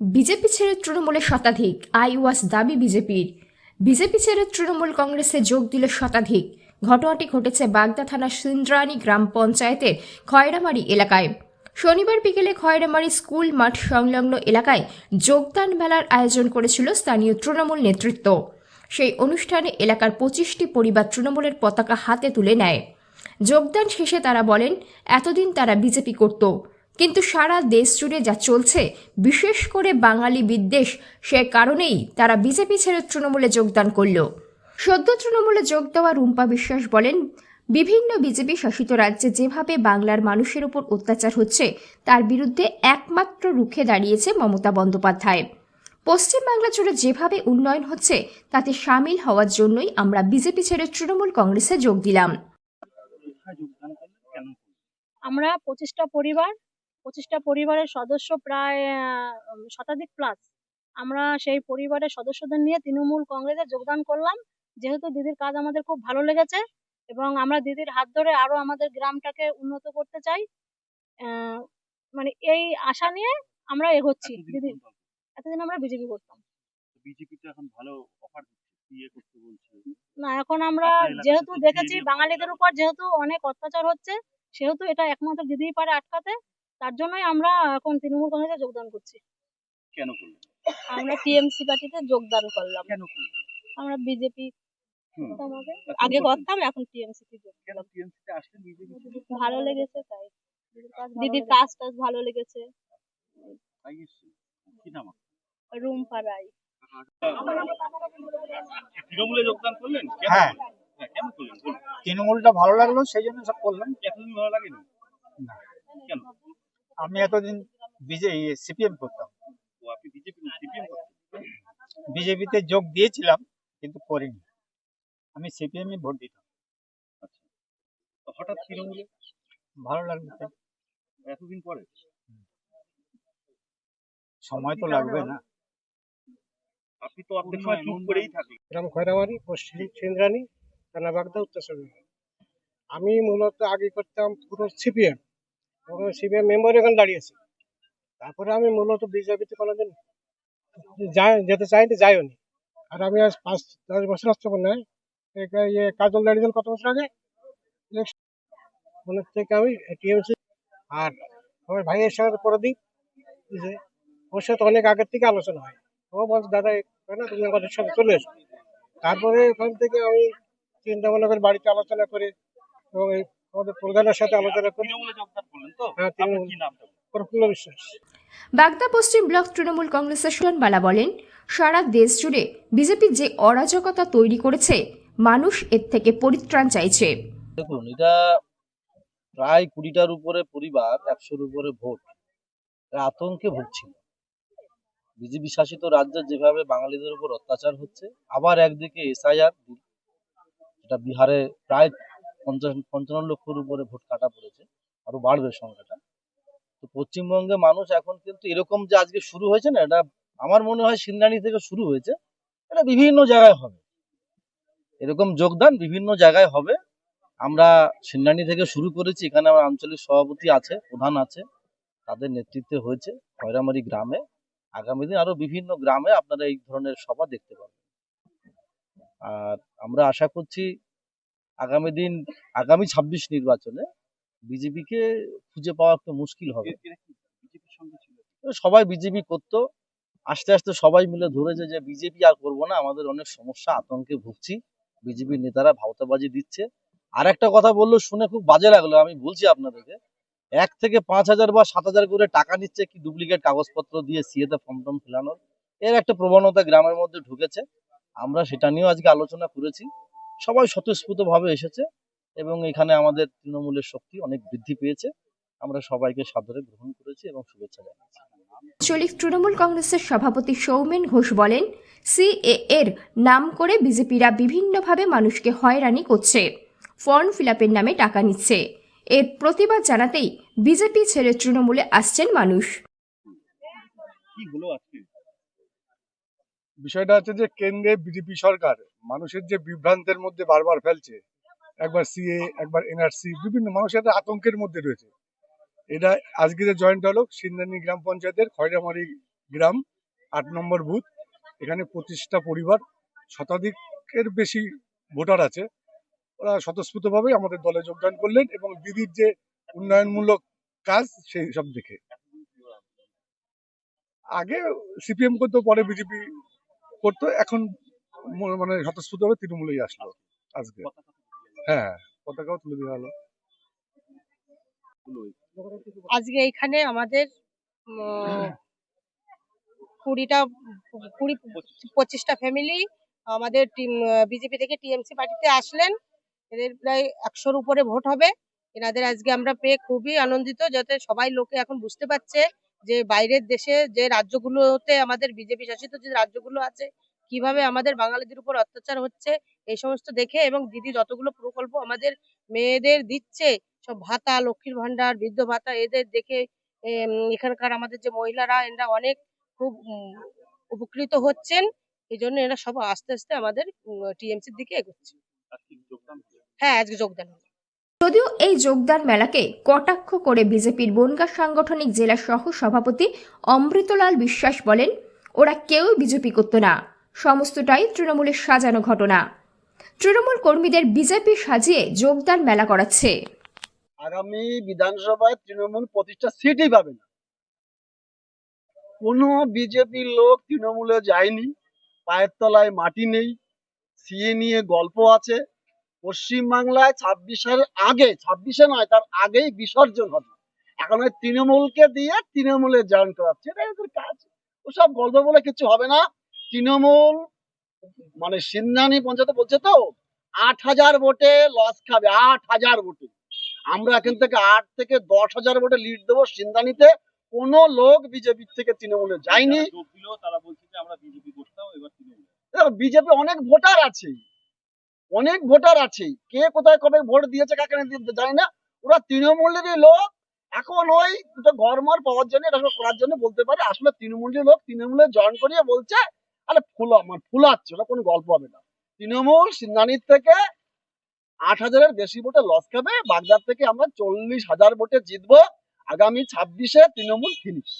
BJP ছেড়ে তৃণমূলে শতাধিক। আই ওয়াস দাবি বিজেপির। বিজেপি ছেড়ে তৃণমূল কংগ্রেসে যোগ দিল শতাধিক। ঘটনাটি ঘটেছে বাগদা থানার সিন্দ্রানী গ্রাম পঞ্চায়েতের খয়রামারি এলাকায়। শনিবার বিকেলে খয়রামারি স্কুল মাঠ সংলগ্ন এলাকায় যোগদান মেলার আয়োজন করেছিল স্থানীয় তৃণমূল নেতৃত্ব। সেই অনুষ্ঠানে এলাকার পঁচিশটি পরিবার তৃণমূলের পতাকা হাতে তুলে নেয়। যোগদান শেষে তারা বলেন, এতদিন তারা বিজেপি করত। কিন্তু সারা দেশ জুড়ে যা চলছে, বিশেষ করে বাঙালি বিদ্বেষ, সে কারণেই তারা বিজেপি ছেড়ে তৃণমূলে যোগদান করল। সদ্য তৃণমূলে যোগ দেওয়া রুম্পা বিশ্বাস বলেন, বিভিন্ন বিজেপি শাসিত রাজ্যে যেভাবে বাংলার মানুষের উপর অত্যাচার হচ্ছে, তার বিরুদ্ধে একমাত্র রুখে দাঁড়িয়েছে মমতা বন্দ্যোপাধ্যায়। পশ্চিমবাংলা জুড়ে যেভাবে উন্নয়ন হচ্ছে, তাতে সামিল হওয়ার জন্যই আমরা বিজেপি ছেড়ে তৃণমূল কংগ্রেসে যোগ দিলাম। আমরা পঁচিশটা পরিবার পঁচিশটা পরিবারের সদস্য প্রায় আহ, শতাধিক প্লাস আমরা সেই পরিবারের সদস্যদের নিয়ে তৃণমূল কংগ্রেসে যোগদান করলাম। যেহেতু দিদির কাজ আমাদের খুব ভালো লেগেছে এবং আমরা দিদির হাত ধরে আরও আমাদের গ্রামটাকে উন্নত করতে চাই মানে এই আশা নিয়ে আমরা এগোচ্ছি দিদি। এতদিন আমরা বিজেপি করতাম। বিজেপিতে এখন ভালো অফার না এখন আমরা যেহেতু দেখেছি বাঙালিদের উপর যেহেতু অনেক অত্যাচার হচ্ছে সেহেতু এটা একমাত্র দিদিই পারে আটকাতে। তার জন্যই আমরা এখন তৃণমূল কংগ্রেসে যোগদান করছি। কেন করলেন? আমরা টিএমসি পার্টিতে যোগদান করলাম। কেন করলেন? আমরা বিজেপি আগে এখন? করতাম এখন টিএমসি তে কেন টিএমসিতে আসলেন বিজেপি ভালো লেগেছে তাই। দিদির কাজ টাজ ভালো লেগেছে। কি নাম? রুম পাড়াই তৃণমূলে যোগদান করলেন? হ্যাঁ। হ্যাঁ, কেন করলেন? তৃণমূলটা ভালো লাগল সেই জন্য সব করলাম। এতদিন ভালো লাগেনি? না। কেন? আমি এতদিন বিজে সিপিএম করতাম। ও আপনি বিজেপি সিপিএম বিজেপিতে যোগ দিয়েছিলাম কিন্তু করিনি। আমি সিপিএম ভোট দিতাম। হঠাৎ তৃণমূলে? ভালো তাই। এতদিন পরে? সময় তো লাগবে না। আপনি তো অর্ধেক সময় চুপ করেই থাকলেন। গ্রাম খয়রামারি পশ্চিম সেন্দ্রানি থানা বাগদা উত্তর আমি মূলত আগে করতাম পুরো সিপিএম ওখানে সিপিএম মেম্বার এখানে দাঁড়িয়েছি তারপরে আমি মূলত বিজেপিতে কোনোদিন যেতে চাইনি, যাইও নি। আর আমি আজ পাঁচ, দশ বছর আসতে মনে হয় ইয়ে কাজল দাঁড়িয়েছেন কত বছর আগে? মনে থেকে আমি টিএমসি আর আমার ভাইয়ের সঙ্গে প্রদীপ যে ওর সাথে অনেক আগের থেকে আলোচনা হয়। ও বলছে, দাদা না, তুমি আমাদের সাথে চলে এসো। তারপরে ওখান থেকে আমি চিন্তা ভাবনা করে বাড়িতে আলোচনা করে এবং এই আমাদের প্রধানের সাথে আলোচনা করি। তৃণমূলে যোগদান করলেন তো? হ্যাঁ, তৃণমূল। প্রফুল্ল বিশ্বাস। বাগদা পশ্চিম ব্লক তৃণমূল কংগ্রেসের সুরনবালা বলেন সারা দেশ জুড়ে বিজেপি যে অরাজকতা তৈরি করেছে মানুষ এর থেকে পরিত্রাণ চাইছে। দেখুন এটা প্রায় কুড়িটার উপরে পরিবার একশোর উপরে ভোট। আতঙ্কে ভুগছিল। বিজেপি শাসিত রাজ্যে যেভাবে বাঙালিদের উপর অত্যাচার হচ্ছে আবার একদিকে এসআইআর যেটা বিহারে প্রায় পঞ্চাশ, পঞ্চান্ন লক্ষর উপরে ভোট কাটা পড়েছে, আরও বাড়বে সংখ্যাটা। তো পশ্চিমবঙ্গে মানুষ এখন কিন্তু এরকম যে আজকে শুরু হয়েছে না, এটা আমার মনে হয় সিন্দানি থেকে শুরু হয়েছে, এটা বিভিন্ন জায়গায় হবে। এরকম যোগদান বিভিন্ন জায়গায় হবে। আমরা সিন্নানি থেকে শুরু করেছি, এখানে আমার আঞ্চলিক সভাপতি আছে, প্রধান আছে, তাদের নেতৃত্বে হয়েছে খয়রামারি গ্রামে। আগামী দিন আরও বিভিন্ন গ্রামে আপনারা এই ধরনের সভা দেখতে পাবেন। আর আমরা আশা করছি আগামী দিন আগামী ছাব্বিশ নির্বাচনে বিজেপিকে খুঁজে পাওয়া একটু মুশকিল হবে। সবাই বিজেপি করতো। আস্তে আস্তে সবাই মিলে ধরেছে যে বিজেপি আর করব না আমাদের অনেক সমস্যা আতঙ্কে ভুগছি। বিজেপির নেতারা ভাওতাবাজি দিচ্ছে। আর একটা কথা বলল শুনে খুব বাজে লাগল। আমি বলছি আপনাদেরকে এক থেকে পাঁচ হাজার বা সাত হাজার করে টাকা নিচ্ছে কি ডুপ্লিকেট কাগজপত্র দিয়ে সিএতে ফর্ম টর্ম ফেলানোর? এর একটা প্রবণতা গ্রামের মধ্যে ঢুকেছে। আমরা সেটা নিয়েও আজকে আলোচনা করেছি। সবাই স্বতঃস্ফূর্ত ভাবে এসেছে এবং এখানে আমাদের তৃণমূলের শক্তি অনেক বৃদ্ধি পেয়েছে। আমরা সবাইকে সাদরে গ্রহণ করেছি এবং শুভেচ্ছা জানাচ্ছি। আঞ্চলিক তৃণমূল কংগ্রেসের সভাপতি সৌমেন ঘোষ বলেন সিএ এর নাম করে বিজেপিরা বিভিন্নভাবে মানুষকে হয়রানি করছে। ফর্ম ফিল নামে টাকা নিচ্ছে। এর প্রতিবাদ জানাতেই বিজেপি ছেড়ে তৃণমূলে আসছেন মানুষ। কি হলো আজকে? বিষয়টা হচ্ছে যে কেন্দ্রে বিজেপি সরকার মানুষের যে বিভ্রান্তের মধ্যে বারবার ফেলছে, একবার সিএ একবার এনআরসি বিভিন্ন মানুষ একটা আতঙ্কের মধ্যে রয়েছে। এটা আজকে যে জয়েন্ট হলো, সিন্দানি গ্রাম পঞ্চায়েতের খয়রামারি গ্রাম, আট নম্বর বুথ। এখানে পঁচিশটা পরিবার, শতাধিকের বেশি ভোটার আছে। ওরা স্বতঃস্ফূর্তভাবেই আমাদের দলে যোগদান করলেন এবং দিদির যে উন্নয়নমূলক কাজ, সেই সব দেখে। আগে সিপিএম করতো, পরে বিজেপি করতো, এখন মানে স্বতঃস্ফূর্তভাবে তৃণমূলেই আসলো আজকে। হ্যাঁ পতাকাও তুলে দেওয়া হলো। আজকে এখানে আমাদের কুড়িটা, কুড়ি, পঁচিশটা ফ্যামিলি আমাদের বিজেপি থেকে টিএমসি পার্টিতে আসলেন। এদের প্রায় একশোর উপরে ভোট হবে। এনাদের আজকে আমরা পেয়ে খুবই আনন্দিত, যাতে সবাই লোকে এখন বুঝতে পারছে যে বাইরের দেশে যে রাজ্যগুলোতে আমাদের বিজেপি শাসিত যে রাজ্যগুলো আছে কীভাবে আমাদের বাঙালিদের উপর অত্যাচার হচ্ছে এই সমস্ত দেখে এবং দিদি যতগুলো প্রকল্প আমাদের মেয়েদের দিচ্ছে সব ভাতা লক্ষ্মীর ভান্ডার বৃদ্ধ ভাতা এদের দেখে এখানকার আমাদের যে মহিলারা এরা অনেক খুব উপকৃত হচ্ছেন এই জন্য এরা সব আস্তে আস্তে আমাদের টিএমসির দিকে এগোচ্ছে। হ্যাঁ আজকে যোগদান। যদিও এই যোগদান মেলাকে কটাক্ষ করে বিজেপির বনগাঁ সাংগঠনিক জেলা সহ সভাপতি অমৃতলাল বিশ্বাস বলেন, ওরা কেউ বিজেপি করত না। সমস্তটাই তৃণমূলের সাজানো ঘটনা। তৃণমূল কর্মীদের বিজেপি সাজিয়ে যোগদান মেলা করাচ্ছে। আগামী বিধানসভায় তৃণমূল প্রতিষ্ঠা সিটই পাবে না। কোনো বিজেপির লোক তৃণমূলে যায়নি, পায়ের তলায় মাটি নেই, সিএ নিয়ে গল্প আছে। পশ্চিমবাংলায় ছাব্বিশের আগে ছাব্বিশে নয় তার আগেই বিসর্জন হবে। এখন ওই তৃণমূলকে দিয়ে তৃণমূলে জয়েন করাচ্ছে। এটা এদের কাজ। ওসব গল্প বলে কিছু হবে না। তৃণমূল মানে সিন্ধানি পঞ্চায়েতে বলছে তো আট হাজার ভোটে লস খাবে আট হাজার ভোটে। আমরা এখান থেকে আট থেকে দশ হাজার ভোটে লিড দেবো সিন্ধানিতে। কোন লোক বিজেপি থেকে তৃণমূলে যায়নি। তারা বলছে যে আমরা বিজেপি করতাম এবার তৃণমূল। বিজেপি অনেক ভোটার আছে। অনেক ভোটার আছে। কে কোথায় কবে ভোট দিয়েছে, কাকে জানি না। ওরা তৃণমূলেরই লোক। এখন ওই দুটো ঘরমার পাওয়ার জন্য, এটা করার জন্য বলতে পারে, আসলে তৃণমূলের লোক তৃণমূলে জয়েন করিয়ে বলছে, আরে ফুলা মানে ফুলাচ্ছে, ওটা কোনো গল্প হবে না। তৃণমূল সিন্ধানির থেকে আট হাজারের বেশি ভোটে লস খাবে বাগদার থেকে আমরা চল্লিশ হাজার ভোটে জিতবো, আগামী ছাব্বিশে তৃণমূল ফিনিশ